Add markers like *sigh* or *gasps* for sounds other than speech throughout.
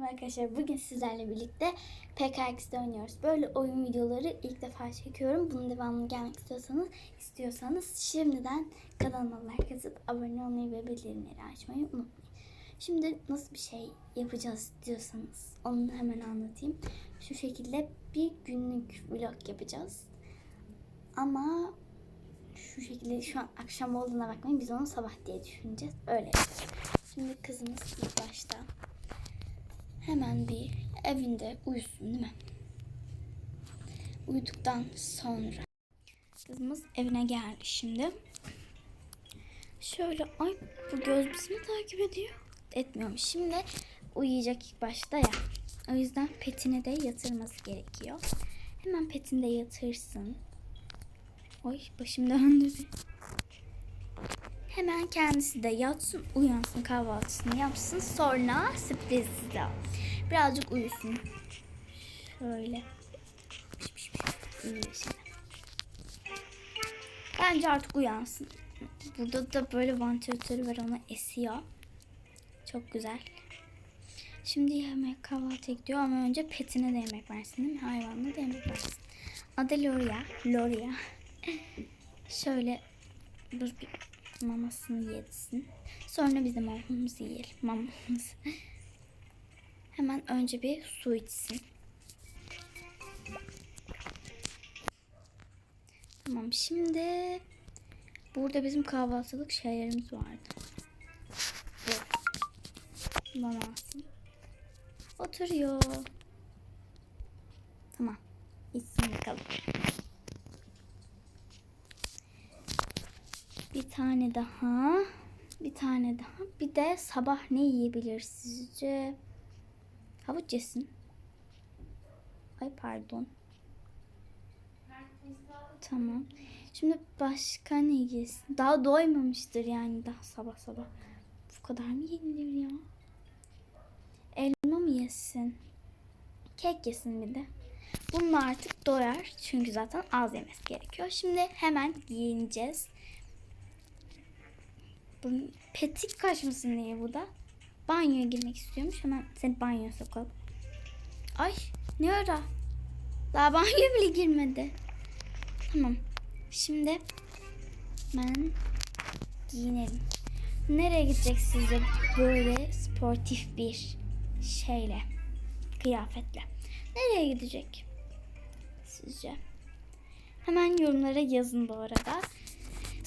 Merhaba arkadaşlar. Bugün sizlerle birlikte PKX'de oynuyoruz. Böyle oyun videoları ilk defa çekiyorum. Bunun devamını gelmek istiyorsanız istiyorsanız şimdiden kanalıma like atıp abone olmayı ve bildirimleri açmayı unutmayın. Şimdi nasıl bir şey yapacağız diyorsanız onu hemen anlatayım. Şu şekilde bir günlük vlog yapacağız. Ama şu şekilde şu an akşam olduğuna bakmayın. Biz onu sabah diye düşüneceğiz. Öyle. Şimdi kızımız ilk başta hemen bir evinde uyusun değil mi? Uyuduktan sonra kızımız evine geldi şimdi. Şöyle ay bu göz bizi takip ediyor? Etmiyormuş. Şimdi uyuyacak ilk başta ya. O yüzden petine de yatırması gerekiyor. Hemen petini de yatırsın. Oy başım döndü. Hemen kendisi de yatsın, uyansın, kahvaltısını yapsın. Sonra sürpriz de birazcık uyusun. Şöyle. Şimdi. Bence artık uyansın. Burada da böyle vantilatörü var ona esiyor. Çok güzel. Şimdi yemek kahvaltıya gidiyor ama önce petine de yemek versin değil mi? Hayvanına da yemek versin. Adı Loria. Loria. *laughs* Şöyle dur bir mamasını yesin. Sonra bizim mamamızı yiyelim. Mamamızı. Hemen önce bir su içsin. Tamam şimdi burada bizim kahvaltılık şeylerimiz vardı. Bu. Maması. Oturuyor. Tamam. İçsin bakalım. Bir tane daha. Bir tane daha. Bir de sabah ne yiyebilir sizce? Havuç yesin. Ay pardon. Tamam. Şimdi başka ne yesin? Daha doymamıştır yani daha sabah sabah. Bu kadar mı yenilir ya? Elma mı yesin? Kek yesin bir de. Bununla artık doyar. Çünkü zaten az yemesi gerekiyor. Şimdi hemen giyineceğiz. Petik kaçmasın diye bu da. Banyoya girmek istiyormuş. Hemen seni banyoya sokalım. Ay ne ara? Daha banyoya bile girmedi. Tamam. Şimdi ben giyinelim. Nereye gidecek sizce böyle sportif bir şeyle, kıyafetle? Nereye gidecek sizce? Hemen yorumlara yazın bu arada.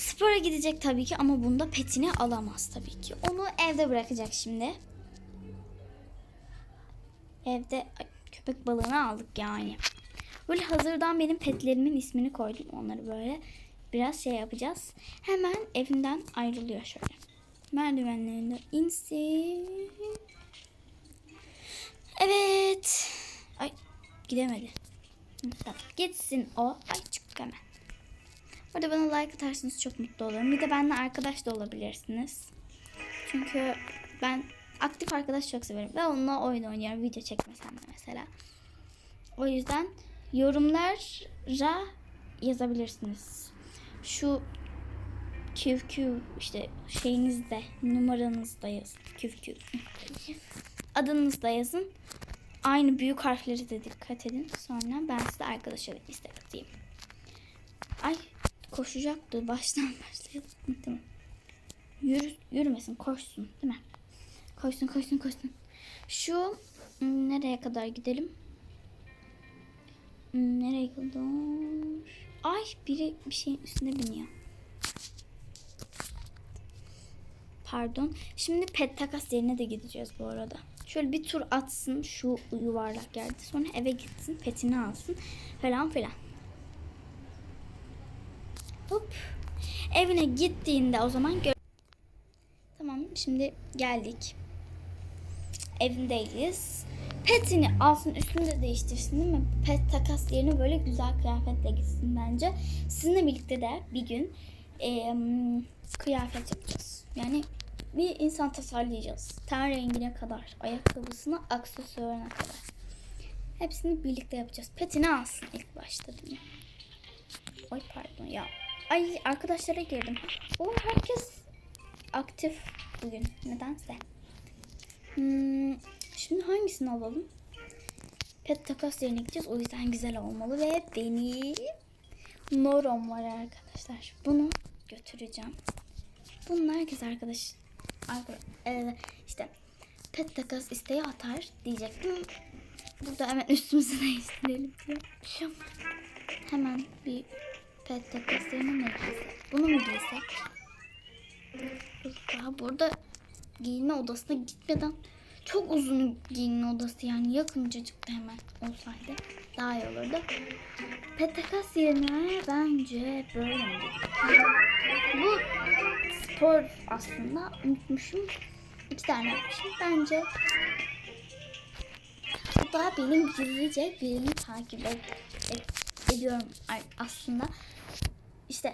Spora gidecek tabii ki ama bunda petini alamaz tabii ki. Onu evde bırakacak şimdi. Evde ay, köpek balığını aldık yani. Böyle hazırdan benim petlerimin ismini koydum. Onları böyle biraz şey yapacağız. Hemen evinden ayrılıyor şöyle. Merdivenlerinde insin. Evet. Ay gidemedi. Tamam. Gitsin o. Ay çık hemen. Orada bana like atarsanız çok mutlu olurum. Bir de benimle arkadaş da olabilirsiniz. Çünkü ben aktif arkadaş çok severim. Ve onunla oyun oynuyorum. Video çekmesem de mesela. O yüzden yorumlara yazabilirsiniz. Şu QQ işte şeyinizde numaranızda yazın. QQ. Adınızda yazın. Aynı büyük harfleri de dikkat edin. Sonra ben size arkadaş olayım istek atayım. Ay koşacaktı. Baştan *laughs* başlayalım. Tamam. Yürü, yürümesin koşsun değil mi? Koşsun koşsun koşsun. Şu hmm, nereye kadar gidelim? Hmm, Nereye kadar? Ay biri bir şeyin üstüne biniyor. Pardon. Şimdi pet takas yerine de gideceğiz bu arada. Şöyle bir tur atsın şu yuvarlak yerde. Sonra eve gitsin petini alsın falan filan. Hop. Evine gittiğinde o zaman gör Tamam şimdi geldik. Evindeyiz. Petini alsın üstünü de değiştirsin değil mi? Pet takas yerine böyle güzel kıyafetle gitsin bence. Sizinle birlikte de bir gün eee, kıyafet yapacağız. Yani bir insan tasarlayacağız. Ten rengine kadar, ayakkabısına, aksesuarına kadar. Hepsini birlikte yapacağız. Petini alsın ilk başta değil mi? Ay pardon ya. Ay arkadaşlara girdim. O herkes aktif bugün nedense. Hmm, şimdi hangi hangisini alalım? Pet takas yerine gideceğiz. O yüzden güzel olmalı ve benim Norom var arkadaşlar. Bunu götüreceğim. Bunun herkes arkadaş. Arka, e, işte pet takas isteği atar diyecektim. Burada hemen üstümüzü *laughs* değiştirelim diye. Hemen bir pet yerine ne giysek? Bunu mu giysek? Daha burada giyinme odasına gitmeden çok uzun giyinme odası yani yakıncacık da hemen olsaydı daha iyi olurdu. Pet takas yerine bence böyle mi? Bu spor aslında unutmuşum. İki tane yapmışım. Bence bu da benim gizlice birini takip et, et- ediyorum aslında. İşte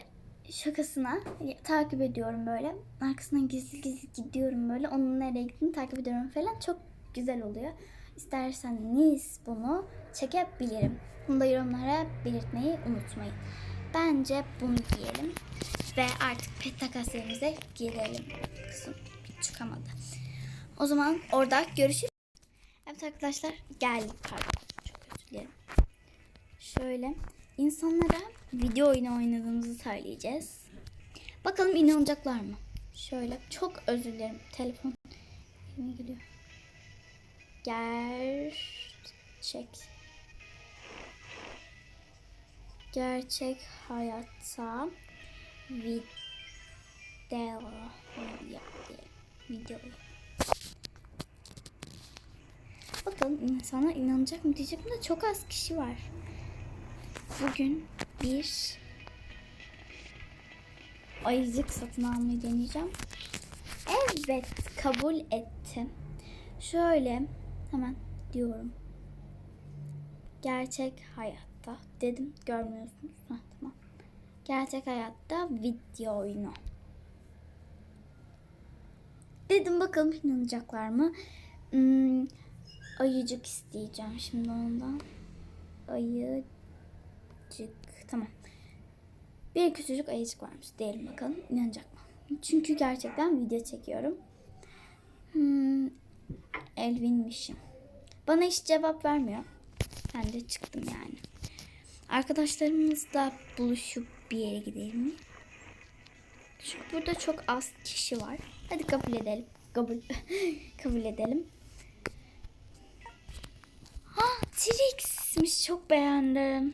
şakasına takip ediyorum böyle. Arkasından gizli gizli gidiyorum böyle. Onun nereye gittiğini takip ediyorum falan. Çok güzel oluyor. İsterseniz bunu çekebilirim. Bunu da yorumlara belirtmeyi unutmayın. Bence bunu giyelim. Ve artık pet takas yerimize girelim. Kızım çıkamadı. O zaman orada görüşürüz. Evet arkadaşlar geldik pardon. Çok özür dilerim. Şöyle insanlara video oyunu oynadığımızı söyleyeceğiz. Bakalım inanacaklar mı? Şöyle çok özür dilerim. Telefon elime geliyor. Gerçek. Gerçek hayatta video video Bakalım insana inanacak mı diyecektim de çok az kişi var. Bugün bir ayıcık satın almayı deneyeceğim. Evet kabul ettim. Şöyle hemen diyorum. Gerçek hayatta dedim görmüyorsunuz. Ha, tamam. Gerçek hayatta video oyunu. Dedim bakalım inanacaklar mı? Hmm, ayıcık isteyeceğim şimdi ondan. Ayıcık. Tamam. Bir küçücük ayıcık varmış. Diyelim bakalım inanacak mı? Çünkü gerçekten video çekiyorum. Hmm, Elvin'mişim. Bana hiç cevap vermiyor. Ben de çıktım yani. Arkadaşlarımızla buluşup bir yere gidelim mi? Çünkü burada çok az kişi var. Hadi kabul edelim. Kabul *laughs* kabul edelim. Ha, T-Rex'miş çok beğendim.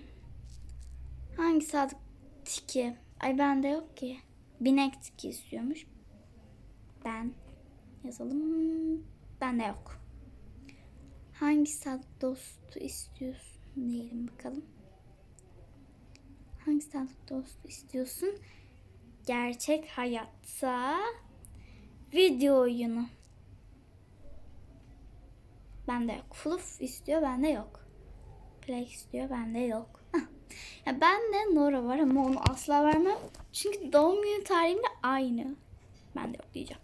Hangi sadık tiki? Ay bende yok ki. Binek tiki istiyormuş. Ben yazalım. Bende yok. Hangi sadık dostu istiyorsun diyelim bakalım. Hangi sadık dostu istiyorsun? Gerçek hayatta video oyunu. Bende yok. Fluff istiyor, bende yok. Play istiyor, bende yok. Ya bende Nora var ama onu asla vermem. Çünkü doğum günü tarihimle aynı. Bende yok diyeceğim.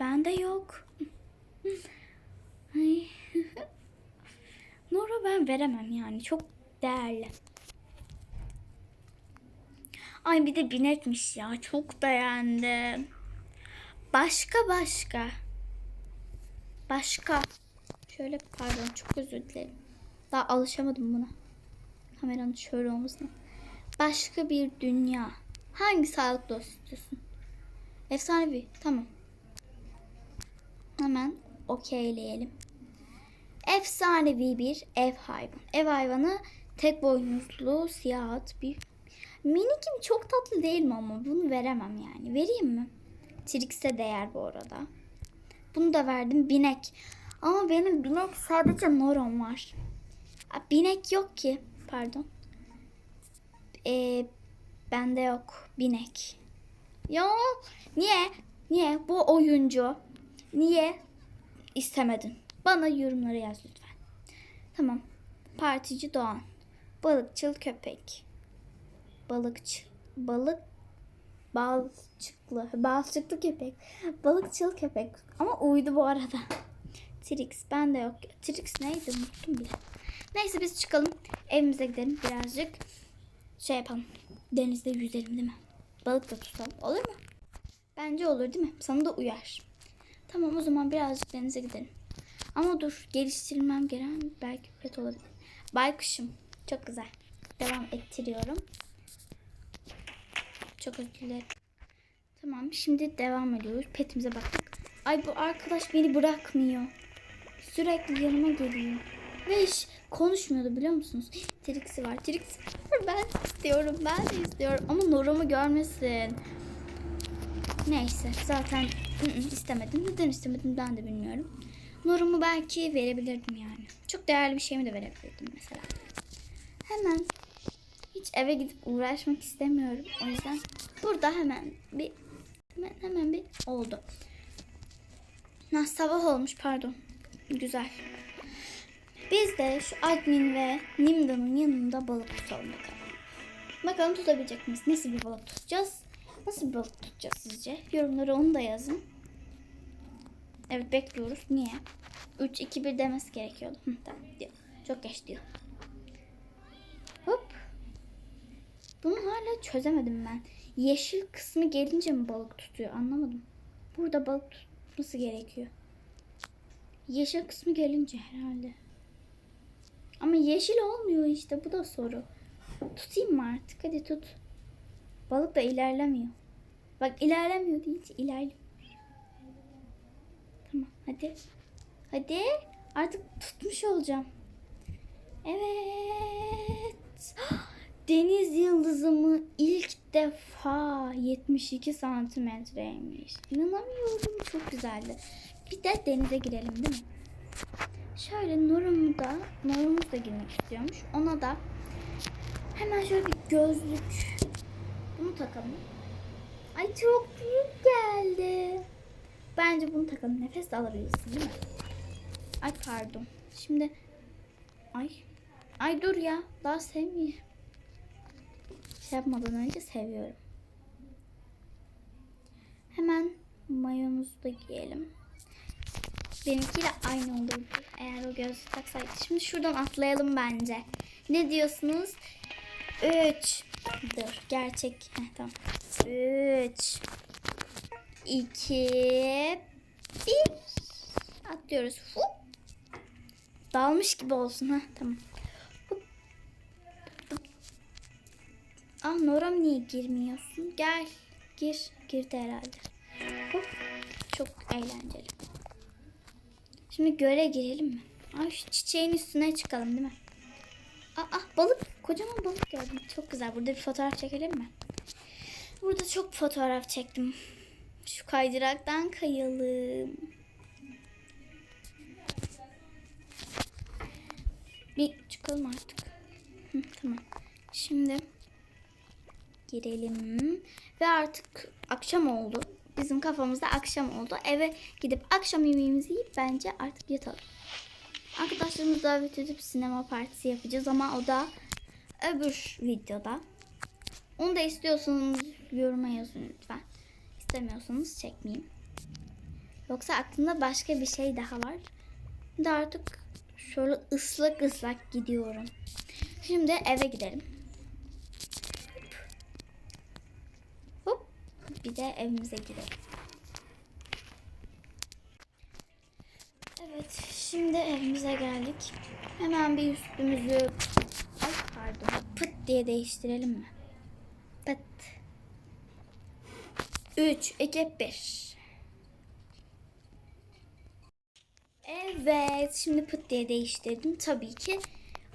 Bende yok. *laughs* Ay. *laughs* Nora ben veremem yani. Çok değerli. Ay bir de binekmiş ya. Çok beğendim. Başka başka. Başka. Şöyle pardon çok özür dilerim. Daha alışamadım buna. Kameranın şöyle olmasına. Başka bir dünya. Hangi sağlık dostu istiyorsun? Efsanevi. Tamam. Hemen okeyleyelim. Efsanevi bir ev hayvanı. Ev hayvanı tek boynuzlu siyah at bir Minikim çok tatlı değil mi ama bunu veremem yani. Vereyim mi? Trix'e değer bu arada. Bunu da verdim. Binek. Ama benim binek sadece Noron var. Binek yok ki. Pardon. Ee, bende yok. Binek. Ya niye? Niye? Bu oyuncu. Niye istemedin? Bana yorumlara yaz lütfen. Tamam. Partici Doğan. Balıkçıl köpek. Balıkçı. Balık balçıklı. Balçıklı köpek. Balıkçıl köpek. Ama uydu bu arada. Trix bende yok. Trix neydi unuttum bile. Neyse biz çıkalım. Evimize gidelim birazcık. Şey yapalım. Denizde yüzelim değil mi? Balık da tutalım. Olur mu? Bence olur değil mi? Sana da uyar. Tamam o zaman birazcık denize gidelim. Ama dur geliştirmem gereken belki pet olabilir. Baykuşum. Çok güzel. Devam ettiriyorum. Çok özür. Tamam şimdi devam ediyoruz. Petimize baktık. Ay bu arkadaş beni bırakmıyor. Sürekli yanıma geliyor. Ve hiç konuşmuyordu biliyor musunuz? Trix'i var. Trix ben istiyorum. Ben de istiyorum. Ama Nora'mı görmesin. Neyse zaten istemedim. Neden istemedim ben de bilmiyorum. Nora'mı belki verebilirdim yani. Çok değerli bir şeyimi de verebilirdim mesela. Hemen hiç eve gidip uğraşmak istemiyorum. O yüzden burada hemen bir hemen, hemen bir oldu. Ha, sabah olmuş pardon. Güzel. Biz de şu admin ve Nimda'nın yanında balık tutalım bakalım. Bakalım tutabilecek miyiz? Nasıl bir balık tutacağız? Nasıl bir balık tutacağız sizce? Yorumlara onu da yazın. Evet bekliyoruz. Niye? 3, 2, 1 demesi gerekiyordu. Hı, tamam diyor. Çok geç diyor. Hop. Bunu hala çözemedim ben. Yeşil kısmı gelince mi balık tutuyor anlamadım. Burada balık tutması gerekiyor. Yeşil kısmı gelince herhalde. Ama yeşil olmuyor işte bu da soru. Tutayım mı artık? Hadi tut. Balık da ilerlemiyor. Bak ilerlemiyor değil, ilerliyor. Tamam hadi. Hadi. Artık tutmuş olacağım. Evet. *gasps* Deniz yıldızımı ilk defa 72 santimetreymiş. İnanamıyorum. Çok güzeldi. Bir de denize girelim değil mi? Şöyle Nurum'u da, Nurum'uz da girmek istiyormuş. Ona da hemen şöyle bir gözlük. Bunu takalım. Ay çok büyük geldi. Bence bunu takalım. Nefes de alabilirsin değil mi? Ay pardon. Şimdi ay ay dur ya. Daha sevmiyorum. Şey yapmadan önce seviyorum. Hemen mayomuzu da giyelim. Benimkiyle aynı olurdu. Eğer o gözlüğü taksaydı. Şimdi şuradan atlayalım bence. Ne diyorsunuz? 3 Dur gerçek. Heh, tamam. 3 2 1 Atlıyoruz. Hup. Dalmış gibi olsun ha. Tamam. Ah Noram niye girmiyorsun? Gel. Gir. Girdi herhalde. Hop. Çok eğlenceli. Şimdi göle girelim mi? Ay şu çiçeğin üstüne çıkalım değil mi? Aa, balık. Kocaman balık gördüm. Çok güzel. Burada bir fotoğraf çekelim mi? Burada çok fotoğraf çektim. Şu kaydıraktan kayalım. Bir çıkalım artık. Hı, tamam. Şimdi girelim. Ve artık akşam oldu. Bizim kafamızda akşam oldu. Eve gidip akşam yemeğimizi yiyip bence artık yatalım. Arkadaşlarımızı davet edip sinema partisi yapacağız ama o da öbür videoda. Onu da istiyorsanız yoruma yazın lütfen. İstemiyorsanız çekmeyeyim. Yoksa aklımda başka bir şey daha var. De artık şöyle ıslak ıslak gidiyorum. Şimdi eve gidelim. Bir de evimize gidelim. Evet, şimdi evimize geldik. Hemen bir üstümüzü ay pardon, pıt diye değiştirelim mi? Pıt. 3, 2, 1. Evet, şimdi pıt diye değiştirdim. Tabii ki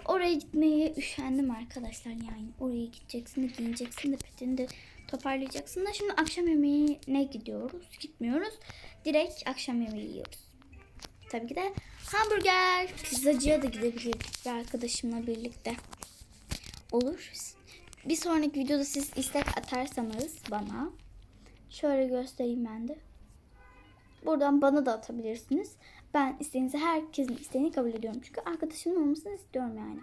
oraya gitmeye üşendim arkadaşlar. Yani oraya gideceksin de giyineceksin de de toparlayacaksın da. Şimdi akşam yemeğine gidiyoruz. Gitmiyoruz. Direkt akşam yemeği yiyoruz. Tabii ki de hamburger, pizzacıya da gidebilirdik bir arkadaşımla birlikte. Olur. Bir sonraki videoda siz istek atarsanız bana şöyle göstereyim ben de. Buradan bana da atabilirsiniz. Ben isteğinizi herkesin isteğini kabul ediyorum. Çünkü arkadaşımın olmasını istiyorum yani.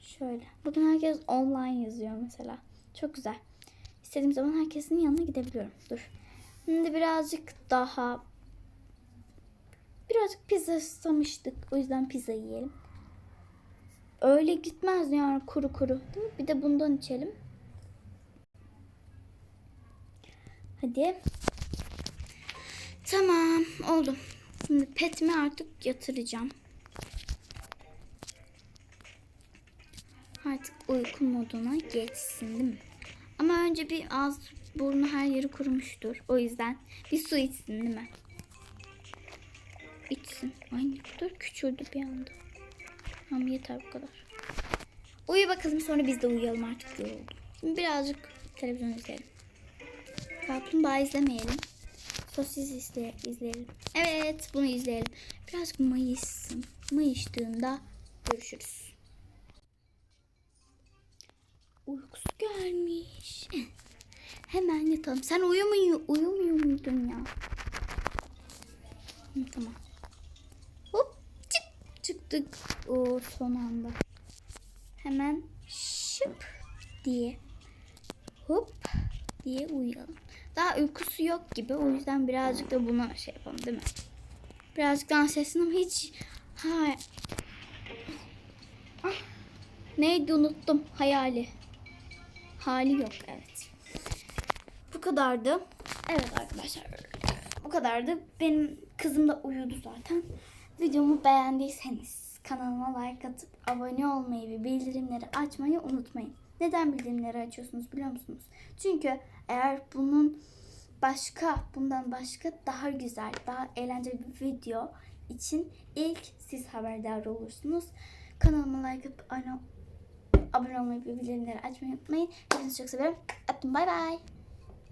Şöyle. Buradan herkes online yazıyor mesela. Çok güzel. İstediğim zaman herkesin yanına gidebiliyorum. Dur. Şimdi birazcık daha birazcık pizza istemiştik. O yüzden pizza yiyelim. Öyle gitmez yani kuru kuru. Değil mi? Bir de bundan içelim. Hadi. Tamam oldu. Şimdi petimi artık yatıracağım. Artık uyku moduna geçsin değil mi? Ama önce bir ağız burnu her yeri kurumuştur. O yüzden bir su içsin değil mi? İçsin. Ay ne kadar küçüldü bir anda. Tamam yeter bu kadar. Uyu bakalım sonra biz de uyuyalım artık yoruldum. Şimdi birazcık televizyon izleyelim. Kaplumbağa izlemeyelim. Sosis izle, izleyelim. Evet bunu izleyelim. Birazcık mayışsın. Mayıştığında görüşürüz. Uykusu Hemen yatalım. Sen uyumuyor, uyumuyor muydun ya? Tamam. Hop çık çıktık. O son anda. Hemen şıp diye hop diye uyuyalım. Daha uykusu yok gibi. O yüzden birazcık da buna şey yapalım değil mi? Birazcık dans etsin ama hiç ha Ah, neydi unuttum hayali. Hali yok evet. Bu kadardı. Evet arkadaşlar. Bu kadardı. Benim kızım da uyudu zaten. Videomu beğendiyseniz kanalıma like atıp abone olmayı ve bildirimleri açmayı unutmayın. Neden bildirimleri açıyorsunuz biliyor musunuz? Çünkü eğer bunun başka, bundan başka daha güzel, daha eğlenceli bir video için ilk siz haberdar olursunuz. Kanalıma like atıp abone abone olmayı ve bildirimleri açmayı unutmayın. Hepinizi çok seviyorum. Öptüm. Bay bay.